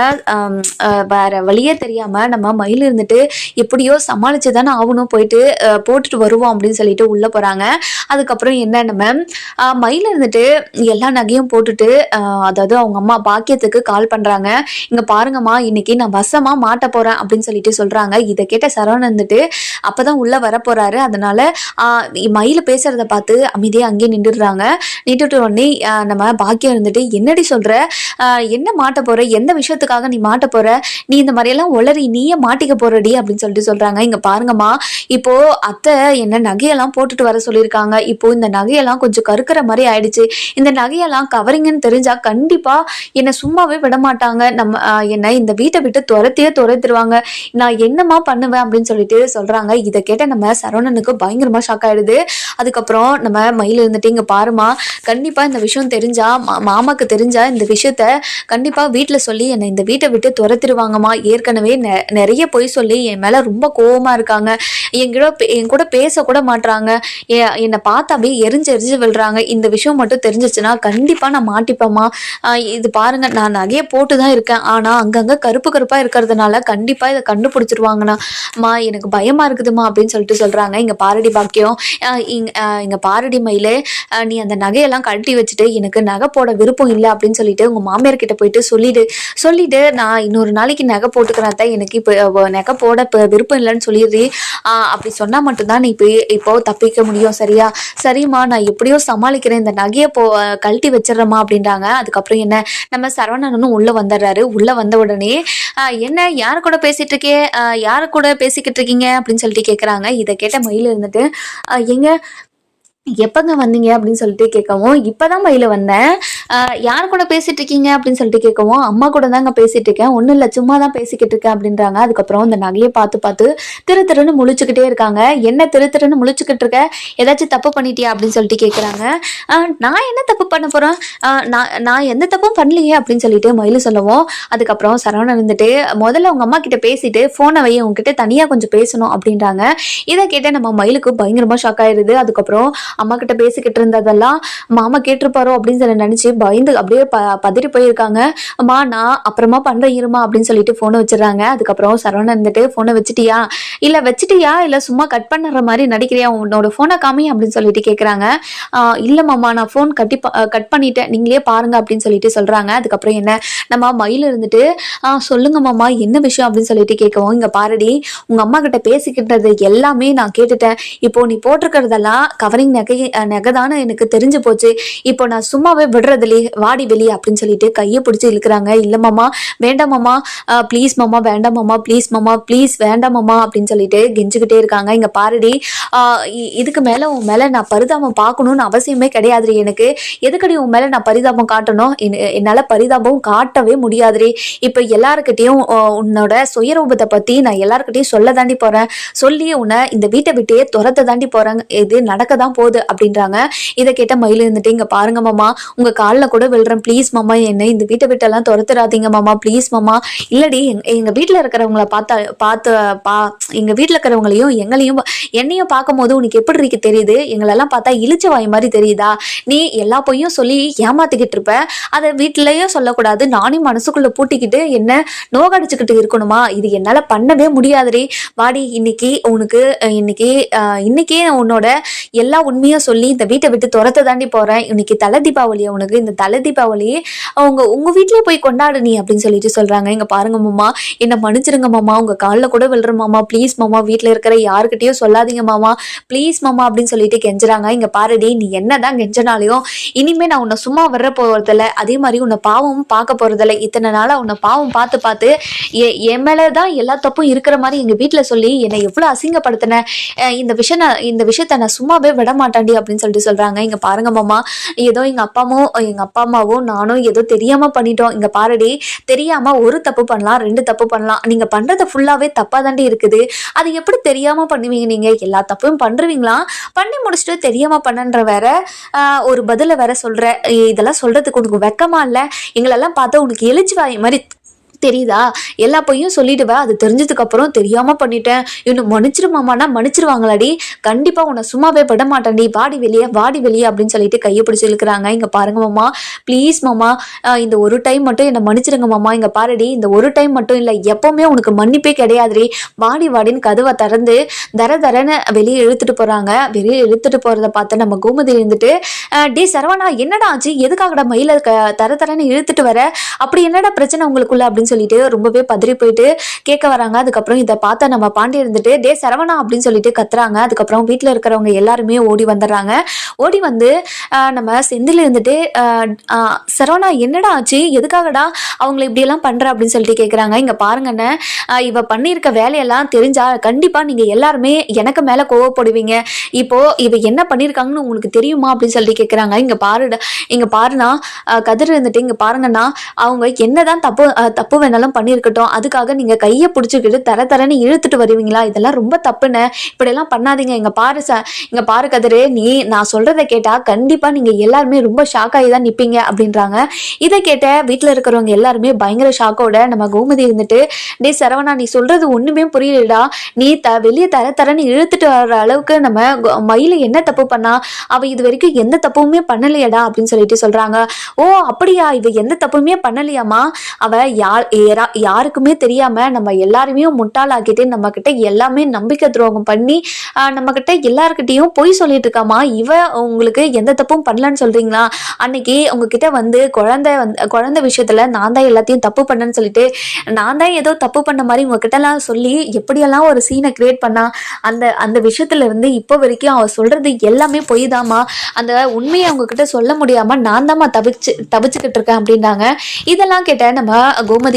S1: வேற வழியே தெரியாம நம்ம மயில் இருந்துட்டு எப்படியோ சமாளித்து தானே ஆகணும். போயிட்டு போட்டுட்டு வருவோம் அப்படின்னு சொல்லிட்டு உள்ள போறாங்க. அதுக்கப்புறம் என்ன நம்ம ஆஹ் மயில் இருந்துட்டு எல்லா நகையும் போட்டுட்டு அதாவது அவங்க அம்மா பாக்கியத்துக்கு கால் பண்றாங்க. இங்க பாருங்கம்மா இன்னைக்கு நான் வசமா மாட்ட போறேன் அப்படின்னு சொல்லிட்டு சொல்றாங்க. இதை கேட்ட சரவணன் இருந்துட்டு அப்பதான் உள்ள வரப்போறாரு. அதனால மயில பேசுறத பார்த்து அமைதியாக அங்கேயே நின்றுடுறாங்க. நின்றுட்டு உடனே நம்ம பாக்கியம் இருந்துட்டு என்னடி சொல்ற? என்ன மாட்ட போற? எந்த விஷயத்துக்காக நீ மாட்ட போற? நீ இந்த மாதிரியெல்லாம் உளறி நீயே மாட்டிக்க போறடி? அப்படின்னு சொல்லிட்டு சொல்றாங்க. இங்க பாருங்கம்மா இப்போ அத்தை என்ன நகையெல்லாம் போட்டுட்டு வர சொல்லியிருக்காங்க. இப்போ இந்த நகையெல்லாம் கொஞ்சம் கருக்கிற மாதிரி ஆயிடுச்சு. இந்த நகையெல்லாம் கவரிங்கன்னு தெரிஞ்சா கண்டிப்பா என்னை சும்மாவே விட மாட்டாங்க நம்ம என்ன என்னை இந்த வீட்டை விட்டு துரத்தியே துரத்திடுவாங்க. நான் என்னம்மா பண்ணுவேன் அப்படின்னு சொல்லிட்டு சொல்றாங்க. இதை கேட்ட நம்ம சரவணனுக்கு பயங்கரமா ஷாக் ஆயிடுது. அதுக்கப்புறம் நம்ம மயில் இருந்துட்டு இங்க பாருமா கண்டிப்பா இந்த விஷயம் தெரிஞ்சா மா- மாமாக்கு தெரிஞ்சா இந்த விஷயத்த கண்டிப்பா வீட்டில் சொல்லி என்னை இந்த வீட்டை விட்டு துரத்திடுவாங்கம்மா. ஏற்கனவே நெ- நிறைய பொய் சொல்லி என் மேல ரொம்ப கோவமா இருக்காங்க. என்கிட்ட பே- என் கூட பேச கூட மாட்றாங்க. என்னை பார்த்து அப்படியே எரிஞ்சு எரிஞ்சு விழுறாங்க. இந்த விஷயம் மட்டும் தெரிஞ்சிச்சுன்னா கண்டிப்பா நான் மாட்டிப்பேம்மா. இது பாருங்க நான் நகையை போட்டு தான் இருக்கேன். ஆனா அங்கங்க கருப்பு கருப்பா இருக்கிறதுனால கண்டிப்பா இதை கண்டுபிடிச்சிருவாங்கண்ணா. மா எனக்கு பயமா இருக்குதுமா அப்படின்னு சொல்லி சொல்லிட்டு சொல்கிறாங்க இங்கே பாரடி பாக்கியம் இங்கே பாரடி மயிலே நீ அந்த நகையெல்லாம் கழட்டி வச்சுட்டு எனக்கு நகை போட விருப்பம் இல்லை அப்படின்னு சொல்லிட்டு உங்கள் மாமியார் கிட்ட போயிட்டு சொல்லிடு. சொல்லிட்டு நான் இன்னொரு நாளைக்கு நகை போட்டுக்கிறேன் தான் எனக்கு இப்போ நகை போட இப்போ விருப்பம் இல்லைன்னு சொல்லிடுறி. அப்படி சொன்னால் மட்டும்தான் நீ இப்போ இப்போ தப்பிக்க முடியும். சரியா? சரிம்மா நான் எப்படியோ சமாளிக்கிறேன். இந்த நகையை போ கழட்டி வச்சிடறேம்மா அப்படின்றாங்க. அதுக்கப்புறம் என்ன? நம்ம சரவணனும் உள்ளே வந்துடுறாரு. உள்ளே வந்த உடனே என்ன? யார் கூட பேசிகிட்டு இருக்கே? யார் கூட பேசிக்கிட்டு இருக்கீங்க? அப்படின்னு சொல்லிட்டு கேட்குறாங்க இதை கேட்ட மயில் இருந்துட்டு எங்க எப்பங்க வந்தீங்க அப்படின்னு சொல்லிட்டு கேட்கவும் இப்பதான் மயில வந்தேன். யார் கூட பேசிட்டு இருக்கீங்க அப்படின்னு சொல்லிட்டு கேட்கவும் அம்மா கூட தாங்க பேசிட்டு இருக்கேன். ஒன்றும் இல்லை சும்மா தான் பேசிக்கிட்டு இருக்கேன் அப்படின்றாங்க. அதுக்கப்புறம் இந்த நகையை பார்த்து பார்த்து திரு திருன்னு முழிச்சுக்கிட்டே இருக்காங்க. என்ன திரு திருன்னு முழிச்சுக்கிட்டு இருக்க? ஏதாச்சும் தப்பு பண்ணிட்டியா? அப்படின்னு சொல்லிட்டு கேட்குறாங்க நான் என்ன தப்பு பண்ண போறேன்? நான் நான் எந்த தப்பும் பண்ணலையே அப்படின்னு சொல்லிட்டு மயில் சொல்லுவோம் அதுக்கப்புறம் சரவணன் இருந்துட்டு முதல்ல உங்க அம்மா கிட்ட பேசிட்டு ஃபோனை வை உங்ககிட்ட தனியா கொஞ்சம் பேசணும் அப்படின்றாங்க. இதை கேட்டால் நம்ம மயிலுக்கு பயங்கரமா ஷாக் ஆயிடுது அதுக்கப்புறம் அம்மா கிட்ட பேசிக்கிட்டு இருந்ததெல்லாம் மாமா கேட்டிருப்பாரோ அப்படின்னு சொல்லி நினைச்சு பயந்து அப்படியே ப பதறி போயிருக்காங்க. அம்மா நான் அப்புறமா பண்றேன் இருமா அப்படின்னு சொல்லிட்டு போனை வச்சிடுறாங்க. அதுக்கப்புறம் சரவணன் இருந்துட்டு போனை வச்சிட்டியா? இல்ல வச்சிட்டியா? இல்ல சும்மா கட் பண்ணுற மாதிரி நடிக்கிறியா? உன்னோட போனை காமி அப்படின்னு சொல்லிட்டு கேக்குறாங்க. ஆஹ் இல்ல மாமா நான் ஃபோன் கட்டி கட் பண்ணிட்டேன். நீங்களே பாருங்க அப்படின்னு சொல்லிட்டு சொல்றாங்க. அதுக்கப்புறம் என்ன? நம்ம மயில் இருந்துட்டு ஆஹ் சொல்லுங்க மாமா என்ன விஷயம்? அப்படின்னு சொல்லிட்டு கேட்கவும் இங்க பாருடி உங்க அம்மா கிட்ட பேசிக்கிட்டது எல்லாமே நான் கேட்டுட்டேன். இப்போ நீ போட்டிருக்கிறதெல்லாம் கவரிங் நகை அஹ் எனக்கு தெரிஞ்சு போச்சு. இப்போ நான் சும்மாவே விடுறதுலே வாடி வெளியே அப்படின்னு சொல்லிட்டு கையை பிடிச்சி இழுக்கிறாங்க. இல்லை மாமா வேண்டாம் மாமா. ப்ளீஸ் மாமா வேண்டாம் மாமா. ப்ளீஸ் மாமா ப்ளீஸ் வேண்டாம் மாமா. அப்படின்னு சொல்லிட்டு கெஞ்சிக்கிட்டே இருக்காங்க. இங்கே பாருடி. இதுக்கு மேலே உன் மேலே நான் பரிதாபம் பார்க்கணும்னு அவசியமே கிடையாதுரி எனக்கு. எதுக்கடி உன் மேலே நான் பரிதாபம் காட்டணும்? என்- பரிதாபம் காட்டவே முடியாதுரி இப்போ எல்லாருக்கிட்டேயும் உன்னோட சுயரூபத்தை பற்றி நான் எல்லாருக்கிட்டையும் சொல்ல தாண்டி போகிறேன் சொல்லி உன்னை இந்த வீட்டை விட்டே துரத்த தாண்டி போறேன். இது நடக்க தான் போகுது. அப்படின்றாங்க. இதை கேட்ட மயில் இருந்துட்டு இங்க பாருங்க மாமா உங்க காலில் கூட விழுறேன். ப்ளீஸ் மாமா என்ன இந்த வீட்டை விட்டெல்லாம் துரத்துறாதீங்க மாமா. ப்ளீஸ் மாமா. இல்லடி எங்க- வீட்டில் இருக்கிறவங்கள பார்த்தா பார்த்து பா எங்க வீட்டில் இருக்கிறவங்களையும் எங்களையும் என்னையும் பார்க்கும்போது உனக்கு எப்படி இருக்கு தெரியுது? எங்களெல்லாம் பார்த்தா இழிச்ச வாய் மாதிரி தெரியுதா? நீ எல்லா பொய்யும் சொல்லி ஏமாத்திக்கிட்டு இருப்ப. அதை வீட்டிலயும் சொல்லக்கூடாது. நானும் மனசுக்குள்ள பூட்டிக்கிட்டு என்ன நோகடிச்சுக்கிட்டு இருக்கணுமா? இது என்னால பண்ணவே முடியாதுடி. வாடி இன்னைக்கு உனக்கு இன்னைக்கு இன்னைக்கே உன்னோட எல்லா உண்மையா சொல்லி இந்த வீட்டை விட்டு துரத்த தாண்டி போறேன். இன்னைக்கு தலை தீபாவளியா உனக்கு? இந்த தலை தீபாவளியே அவங்க உங்க வீட்லயே போய் கொண்டாடு நீ அப்படின்னு சொல்லிட்டு சொல்றாங்க. இங்க பாருங்க மாமா. என்ன மன்னிச்சிருங்க மாமா. உங்க காலில் கூட விழுற மாமா. ப்ளீஸ் மாமா வீட்டில் இருக்கிற யாருக்கிட்டயும் சொல்லாதீங்க மாமா. ப்ளீஸ் மாமா அப்படின்னு சொல்லிட்டு கெஞ்சுறாங்க. இங்க பாருடி நீ என்னதான் கெஞ்சனாலையும் இனிமே நான் உன்னை சும்மா வர்ற போறதில்ல. அதே மாதிரி உன்னை பாவமும் பார்க்க போறதில்ல. இத்தனை நாளா உன்னை பாவம் பார்த்து பார்த்து எ- என் மேலதான் எல்லா தப்பும் இருக்கிற மாதிரி எங்க வீட்ல சொல்லி என்னை எவ்வளவு அசிங்கப்படுத்தின. இந்த விஷயம் நான் இந்த விஷயத்த நான் சும்மாவே விட மாட்டேன். மாட்டாண்டி அப்படின்னு சொல்லிட்டு சொல்றாங்க. இங்க பாருங்க மாமா ஏதோ எங்க அப்பாவும் எங்க அப்பா அம்மாவும் நானும் ஏதோ தெரியாம பண்ணிட்டோம். இங்க பாருடி தெரியாம ஒரு தப்பு பண்ணலாம் ரெண்டு தப்பு பண்ணலாம். நீங்க பண்றது ஃபுல்லாவே தப்பா தாண்டி இருக்குது. அது எப்படி தெரியாம பண்ணுவீங்க நீங்க? எல்லா தப்பும் பண்றீங்களா பண்ணி முடிச்சுட்டு தெரியாம பண்ணன்ற வேற ஆஹ் ஒரு பதில வேற சொல்ற. இதெல்லாம் சொல்றதுக்கு உனக்கு வெக்கமா இல்ல? எங்களெல்லாம் பார்த்தா உனக்கு எழுச்சி வாய் மாதிரி தெரியுதா? எல்லா பொய்யும் சொல்லிடுவேன் அது தெரிஞ்சதுக்கு அப்புறம் தெரியாம பண்ணிட்டேன். இன்னும் மன்னிச்சிருமாமானா மன்னிச்சிருவாங்களாடி. கண்டிப்பா உன்னை சும்மாவே பட மாட்டேன்டி. வாடி வெளியே வாடி வெளியே அப்படின்னு சொல்லிட்டு கையை பிடிச்சி இழுக்கிறாங்க. இங்க பாருங்க மாமா. ப்ளீஸ் மாமா இந்த ஒரு டைம் மட்டும் என்னை மன்னிச்சிருங்க மாமா. இங்க பாருடி இந்த ஒரு டைம் மட்டும் இல்ல. எப்பவுமே உனக்கு மன்னிப்பே கிடையாதுடி. வாடி வாடின்னு கதவை திறந்து தர தரன்னு வெளியே இழுத்துட்டு போறாங்க. வெளியே இழுத்துட்டு போறத பார்த்து நம்ம கோமதி இருந்துட்டு டே சரவணா என்னடா ஆச்சு? எதுக்காகடா மயில க தர தரன்னு இழுத்துட்டு வர? அப்படி என்னடா பிரச்சனை உங்களுக்குள்ள? அப்படின்னு சொல்லிட்டு ரொம்பவே பதறி போயிட்டு கேட்க வராங்க. அதுக்கப்புறம் இதை பார்த்தா நம்ம பாண்டி இருந்துட்டு டே சரவணா அப்படின்னு சொல்லிட்டு கத்துறாங்க. அதுக்கப்புறம் வீட்டில் இருக்கிறவங்க எல்லாருமே ஓடி வந்துடுறாங்க. ஓடி வந்து நம்ம செந்தில் இருந்துட்டு சரவணா என்னடா ஆச்சு? எதுக்காகடா அவங்கள இப்படியெல்லாம் பண்ற? அப்படின்னு சொல்லிட்டு கேட்குறாங்க இங்க பாருங்கண்ணே இவ பண்ணியிருக்க வேலையெல்லாம் தெரிஞ்சா கண்டிப்பா நீங்க எல்லாருமே எனக்கு மேல கோவப்படுவீங்க. இப்போ இவ என்ன பண்ணியிருக்காங்கன்னு உங்களுக்கு தெரியுமா? அப்படின்னு சொல்லிட்டு கேட்குறாங்க இங்க பாருடா இங்க பாருண்ணா கதிர் இருந்துட்டு இங்க பாருங்கண்ணா அவங்க என்னதான் தப்பு தப்பு வேணாலும் பண்ணியிருக்கட்டும். அதுக்காக நீங்க கையை பிடிச்சிக்கிட்டு தர தரன்னு இழுத்துட்டு வருவீங்களா? இதெல்லாம் ரொம்ப தப்புன்னு இப்படியெல்லாம் பண்ணாதீங்க. இங்க பாரு ச இங்க பாரு கதிரு நீ நான் சொல்றதை கேட்டா கண்டிப்பா நீங்க எல்லாருமே ரொம்ப ஷாக் ஆகி தான் நிப்பீங்க அப்படின்றாங்க. இதை கேட்ட வீட்டுல இருக்கிறவங்க எல்லாருமே பயங்கர ஷாக்கோட நம்ம கோமதி இருந்துட்டு டேய் சரவணா நீ சொல்றது ஒண்ணுமே புரியலடா. நீ த வெளியே தர தரன்னு இழுத்துட்டு வர்ற அளவுக்கு நம்ம மயில என்ன தப்பு பண்ணா? அவ இது வரைக்கும் எந்த தப்புமே பண்ணலையடா அப்படின்னு சொல்லிட்டு சொல்றாங்க. ஓ அப்படியா? இவ எந்த தப்புமே பண்ணலையாமா அவ யாழ் யாருக்குமே தெரியாம நம்ம எல்லாருமே முட்டாளாக்கிட்டு நம்ம கிட்ட எல்லாமே நம்பிக்கை துரோகம் பண்ணி நம்ம கிட்ட எல்லாருக்கிட்டையும் பொய் சொல்லிட்டு இருக்காமா இவ உங்களுக்கு எந்த தப்பும் பண்ணலன்னு சொல்றீங்களா? அன்னைக்கு உங்ககிட்ட வந்து குழந்தை வந்து குழந்தை விஷயத்துல நான் தான் எல்லாத்தையும் தப்பு பண்ணேன்னு சொல்லிட்டு நான் தான் ஏதோ தப்பு பண்ண மாதிரி உங்ககிட்டலாம் சொல்லி எப்படியெல்லாம் ஒரு சீனை கிரியேட் பண்ணா அந்த அந்த விஷயத்துல இருந்து இப்போ வரைக்கும் அவ சொல்றது எல்லாமே பொய் தாமா அந்த உண்மையை அவங்க கிட்ட சொல்ல முடியாம நான் தாம்மா தவிச்சு தவிச்சுக்கிட்டு இருக்கேன் அப்படின்னாங்க இதெல்லாம் கேட்ட நம்ம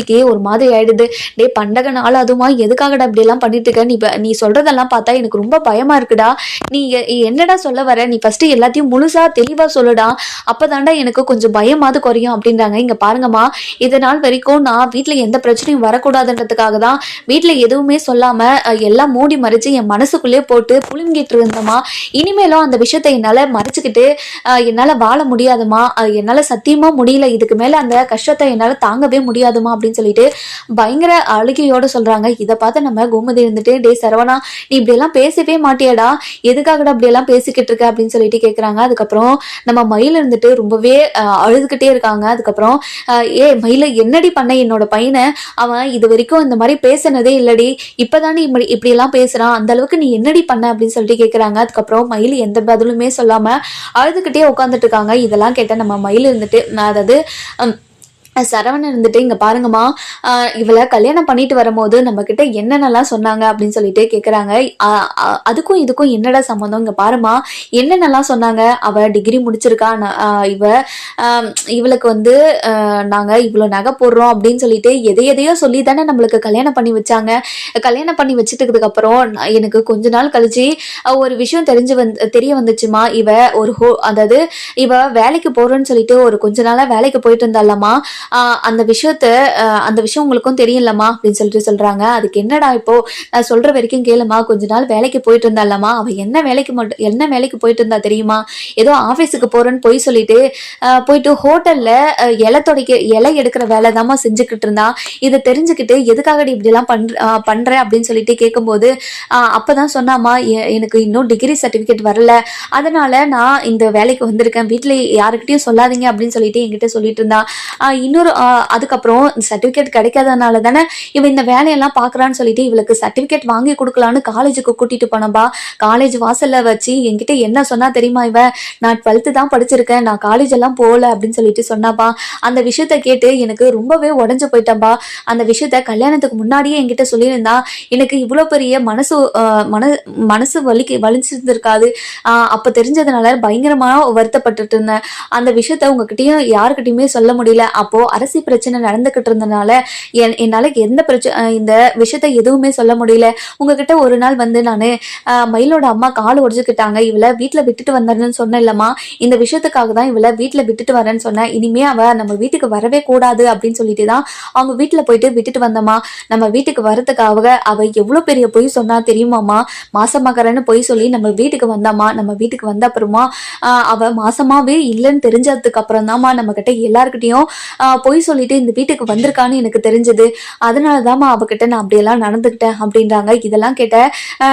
S1: கோமதிக்கு ஒரு மாதிரி ஆயிடுது. டே பண்டக நாள் அதுமா? எதுக்காகடா இப்படி எல்லாம் பண்ணிட்டு இருக்க? நீ நீ சொல்றதெல்லாம் பார்த்தா எனக்கு ரொம்ப பயமா இருக்குடா. நீ எ- என்னடா சொல்ல வர? நீ ஃபர்ஸ்ட் எல்லாத்தையும் முழுசா தெளிவா சொல்லுடா. அப்பதான்டா எனக்கு கொஞ்சம் பயமாவது குறையும் அப்படின்றாங்க. இங்க பாருங்கம்மா. இது நாள் வரைக்கும் நான் வீட்டில் எந்த பிரச்சனையும் வரக்கூடாதுன்றதுக்காக தான் வீட்டில் எதுவுமே சொல்லாம எல்லாம் மூடி மறைச்சு என் மனசுக்குள்ளே போட்டு புழுங்கிட்டு இருந்தம்மா. இனிமேலும் அந்த விஷயத்தை என்னால மறைச்சுக்கிட்டு என்னால் என்னால வாழ முடியாதுமா? என்னால் என்னால சத்தியமா முடியல. இதுக்கு மேல அந்த கஷ்டத்தை என்னால தாங்கவே முடியாதுமா? அப்படின்னு சொல்லிட்டு பயங்கர அழுகையோட சொல்றாங்க. இதை பார்த்து நம்ம கோமதி இருந்துட்டு டே சரவணா நீ இப்படி எல்லாம் பேசவே மாட்டியாடா. எதுக்காகடா இப்படி எல்லாம் பேசிக்கிட்டு இருக்க? அப்படின்னு சொல்லிட்டு கேக்குறாங்க. அதுக்கப்புறம் நம்ம மயில் இருந்துட்டு ரொம்பவே அழுதுகிட்டே இருக்காங்க. அதுக்கப்புறம் ஏ மயில என்னடி பண்ண? என்னோட பையனை. அவன் இது வரைக்கும் இந்த மாதிரி பேசினதே இல்லடி. இப்போதான் நீ இப்படி எல்லாம் பேசுறான். அந்த அளவுக்கு நீ என்னடி பண்ண? அப்படின்னு சொல்லிட்டு கேக்குறாங்க. அதுக்கப்புறம் மயில் எந்த பதிலுமே சொல்லாம அழுதுகிட்டே உட்காந்துட்டு இருக்காங்க. இதெல்லாம் கேட்ட நம்ம மயில் இருந்துட்டு நான் அதாவது சரவணன் இருந்துட்டு இங்கே பாருங்கம்மா இவளை கல்யாணம் பண்ணிட்டு வரும்போது நம்ம கிட்ட என்னென்னலாம் சொன்னாங்க? அப்படின்னு சொல்லிட்டு கேட்குறாங்க அதுக்கும் இதுக்கும் என்னடா சம்மந்தம் இங்கே பாருமா என்னென்னலாம் சொன்னாங்க? அவள் டிகிரி முடிச்சிருக்கா இவ இவளுக்கு வந்து நாங்கள் இவ்வளோ நகை போடுறோம் அப்படின்னு சொல்லிட்டு எதை எதையோ சொல்லி தானே நம்மளுக்கு கல்யாணம் பண்ணி வச்சாங்க. கல்யாணம் பண்ணி வச்சுட்டதுக்கப்புறம் எனக்கு கொஞ்ச நாள் கழிச்சு ஒரு விஷயம் தெரிஞ்சு வந்து தெரிய வந்துச்சுமா இவ ஒரு ஹோ அதாவது இவ வேலைக்கு போகிறோன்னு சொல்லிட்டு ஒரு கொஞ்ச நாளாக வேலைக்கு போயிட்டு இருந்தாலம்மா அந்த விஷயத்த அந்த விஷயம் உங்களுக்கும் தெரியலம்மா அப்படின்னு சொல்லிட்டு சொல்றாங்க. அதுக்கு என்னடா இப்போ நான் சொல்ற வரைக்கும் கேளுமா கொஞ்ச நாள் வேலைக்கு போயிட்டு இருந்தாலம்மா அவ என்ன வேலைக்கு மட்டும் என்ன வேலைக்கு போயிட்டு இருந்தா தெரியுமா? ஏதோ ஆபீஸுக்கு போறேன்னு போய் சொல்லிட்டு போயிட்டு ஹோட்டல்ல இலை துடைக்க இலை எடுக்கிற வேலை தாம்மா செஞ்சுக்கிட்டு இருந்தா. இதை தெரிஞ்சுக்கிட்டு எதுக்காக இப்படி எல்லாம் பண்ற ஆஹ் அப்படின்னு சொல்லிட்டு கேட்கும்போது ஆஹ் அப்பதான் சொன்னாமா "எ- எனக்கு இன்னும் டிகிரி சர்டிபிகேட் வரல. அதனால நான் இந்த வேலைக்கு வந்திருக்கேன். வீட்டுல யாருக்கிட்டையும் சொல்லாதீங்க அப்படின்னு சொல்லிட்டு என்கிட்ட சொல்லிட்டு இருந்தா. இன்னொரு அதுக்கப்புறம் சர்டிஃபிகேட் கிடைக்காதனால தானே இவன் இந்த வேலையெல்லாம் பார்க்குறான்னு சொல்லிட்டு இவளுக்கு சர்டிஃபிகேட் வாங்கி கொடுக்கலான்னு காலேஜுக்கு கூட்டிட்டு போனப்பா காலேஜ் வாசல்ல வச்சு என்கிட்ட என்ன சொன்னா தெரியுமா இவ? நான் டுவெல்த்து தான் படிச்சிருக்கேன். நான் காலேஜ் எல்லாம் போகல அப்படின்னு சொல்லிட்டு சொன்னாப்பா அந்த விஷயத்த கேட்டு எனக்கு ரொம்பவே உடஞ்சு போயிட்டேன்பா அந்த விஷயத்த கல்யாணத்துக்கு முன்னாடியே என்கிட்ட சொல்லியிருந்தா எனக்கு இவ்வளோ பெரிய மனசு மன மனசு வலிக்கு வலிச்சிருந்திருக்காது. அப்போ தெரிஞ்சதுனால பயங்கரமாக வருத்தப்பட்டுட்டு இருந்தேன். அந்த விஷயத்த உங்ககிட்டயும் யாருக்கிட்டையுமே சொல்ல முடியல. அப்போ அரசி பிரச்சனை நடந்துகிட்டு இருந்தனால என்- என்னால எந்த பிரச்சனை இந்த விஷயத்த எதுவுமே சொல்ல முடியல. உங்ககிட்ட ஒரு நாள் வந்து நான் மயிலோட அம்மா கால் உடஞ்சுக்கிட்டாங்க இவளை வீட்டுல விட்டுட்டு வந்தேன்னு சொன்னேன் இல்லம்மா. இந்த விஷயத்துக்காக தான் இவளை வீட்டுல விட்டுட்டு வரேன்னு சொன்னேன். இனிமே அவ நம்ம வீட்டுக்கு வரவே கூடாது அப்படின்னு சொல்லிட்டு தான் அவங்க வீட்டுல போயிட்டு விட்டுட்டு வந்தம்மா. நம்ம வீட்டுக்கு வரதுக்காக அவ எவ்வளவு பெரிய பொய் சொன்னா தெரியுமாம்மா? மாசமாகறன்னு பொய் சொல்லி நம்ம வீட்டுக்கு வந்தாம்மா. நம்ம வீட்டுக்கு வந்த அப்புறமா அவள் அவ மாசமாவே இல்லைன்னு தெரிஞ்சதுக்கு அப்புறம் தான்மா நம்ம கிட்ட எல்லாருக்கிட்டையும் பொய் சொல்லிட்டு இந்த வீட்டுக்கு வந்திருக்கான்னு எனக்கு தெரிஞ்சது. அதனால தாம்மா அவகிட்ட நான் அப்படியெல்லாம் நடந்துக்கிட்டேன் அப்படின்றாங்க. இதெல்லாம் கேட்ட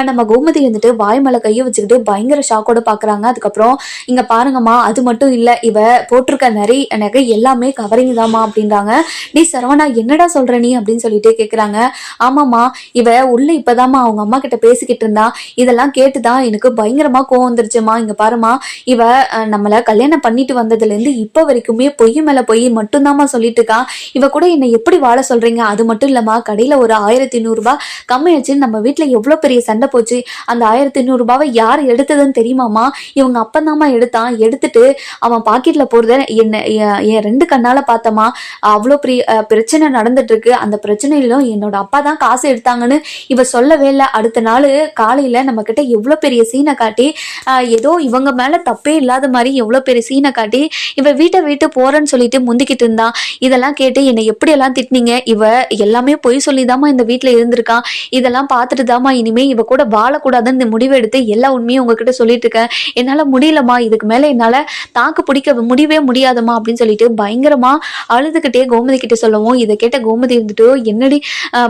S1: நம்ம கோமதி வந்துட்டு வாய் மேல கையை வச்சுக்கிட்டு பயங்கர ஷாக்கோட பாக்குறாங்க. அதுக்கப்புறம் இங்க பாருங்கம்மா அது மட்டும் இல்ல இவ போட்டிருக்க நிறைய நகை எல்லாமே கவரிங் தாம்மா அப்படின்றாங்க. நீ சரவணா என்னடா சொல்ற நீ? அப்படின்னு சொல்லிட்டு கேக்குறாங்க. ஆமாம்மா இவ உள்ள இப்பதாம்மா அவங்க அம்மா கிட்ட பேசிக்கிட்டு இருந்தா. இதெல்லாம் கேட்டுதான் எனக்கு பயங்கரமா கோவம் வந்துருச்சுமா இங்க பாருமா இவ நம்மள கல்யாணம் பண்ணிட்டு வந்ததுல இருந்து இப்ப வரைக்குமே பொய் மேல பொய் மட்டும்தாம்மா சொல்லிட்டு இருக்கா இவ கூட என்னை எப்படி வாழ சொல்றீங்க? அது மட்டும் இல்லம்மா கடையில ஒரு ஆயிரத்தி நூறுரூபா கம்மி ஆச்சு நம்ம வீட்டுல எவ்வளவு பெரிய சண்டை போச்சு. அந்த ஆயிரத்தி நூறுரூபாவை யார் எடுத்ததுன்னு தெரியுமாமா இவங்க அப்பந்தாம்மா எடுத்தான். எடுத்துட்டு அவன் பாக்கெட்ல போறத என்ன என் ரெண்டு கண்ணால பார்த்தமா அவ்வளோ பெரிய பிரச்சனை நடந்துட்டு இருக்கு அந்த பிரச்சனையிலும் என்னோட அப்பா தான் காசு எடுத்தாங்கன்னு இவ சொல்லவே இல்லை. அடுத்த நாள் காலையில நம்ம கிட்ட எவ்வளோ பெரிய சீனை காட்டி ஆஹ், ஏதோ இவங்க மேல தப்பே இல்லாத மாதிரி எவ்வளோ பெரிய சீனை காட்டி இவ வீட்டை விட்டு போறேன்னு சொல்லிட்டு முந்திக்கிட்டு இருந்தான். இதெல்லாம் கேட்டு என்னை எப்படியெல்லாம் திட்டினீங்க? இவ எல்லாமே பொய் சொல்லிதாம்மா இந்த வீட்டில் இருந்திருக்கான் இதெல்லாம் பார்த்துட்டு தாமா இனிமே இவ கூட வாழக்கூடாதுன்னு இந்த முடிவு எடுத்து எல்லா உண்மையும் உங்ககிட்ட சொல்லிட்டு இருக்கேன். என்னால் முடியலம்மா. இதுக்கு மேலே என்னால் தாக்கு பிடிக்க முடியவே முடியாதம்மா அப்படின்னு சொல்லிட்டு பயங்கரமா அழுதுகிட்டே கோமதி கிட்ட சொல்லவும் இதை கேட்ட கோமதி வந்துட்டு என்னடி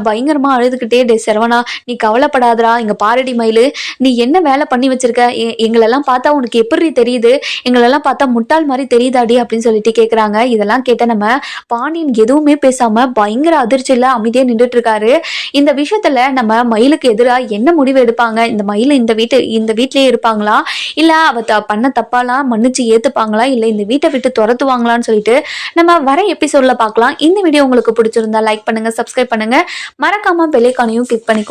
S1: பயங்கரமா அழுதுகிட்டே டே சரவணா நீ கவலைப்படாதரா இங்க பாரடி மயிலு. நீ என்ன வேலை பண்ணி வச்சிருக்க? எங்களெல்லாம் பார்த்தா உனக்கு எப்படி தெரியுது? எங்களெல்லாம் பார்த்தா முட்டாள் மாதிரி தெரியுதாடி? அப்படின்னு சொல்லிட்டு கேக்குறாங்க. இதெல்லாம் கேட்ட நம்ம பாண்டியன் எதுவுமே பேசாம பயங்கர அதிர்ச்சியில அமைதியா நின்றுட்டு இருக்காரு இந்த விஷயத்துல நம்ம மயிலுக்கு எதிராக என்ன முடிவு எடுப்பாங்க? இந்த மயில் இந்த வீட்டு இந்த வீட்லயே இருப்பாங்களா? இல்ல அவ த- பண்ண தப்பாலாம் மன்னிச்சு ஏத்துப்பாங்களா? இல்ல இந்த வீட்டை விட்டு துரத்துவாங்களான்னு சொல்லிட்டு நம்ம வர எபிசோட்ல பார்க்கலாம் இந்த வீடியோ உங்களுக்கு பிடிச்சிருந்தா லைக் பண்ணுங்க சப்ஸ்கிரைப் பண்ணுங்க. மறக்காம பெலைக்கானையும் கிளிக் பண்ணிக்கோ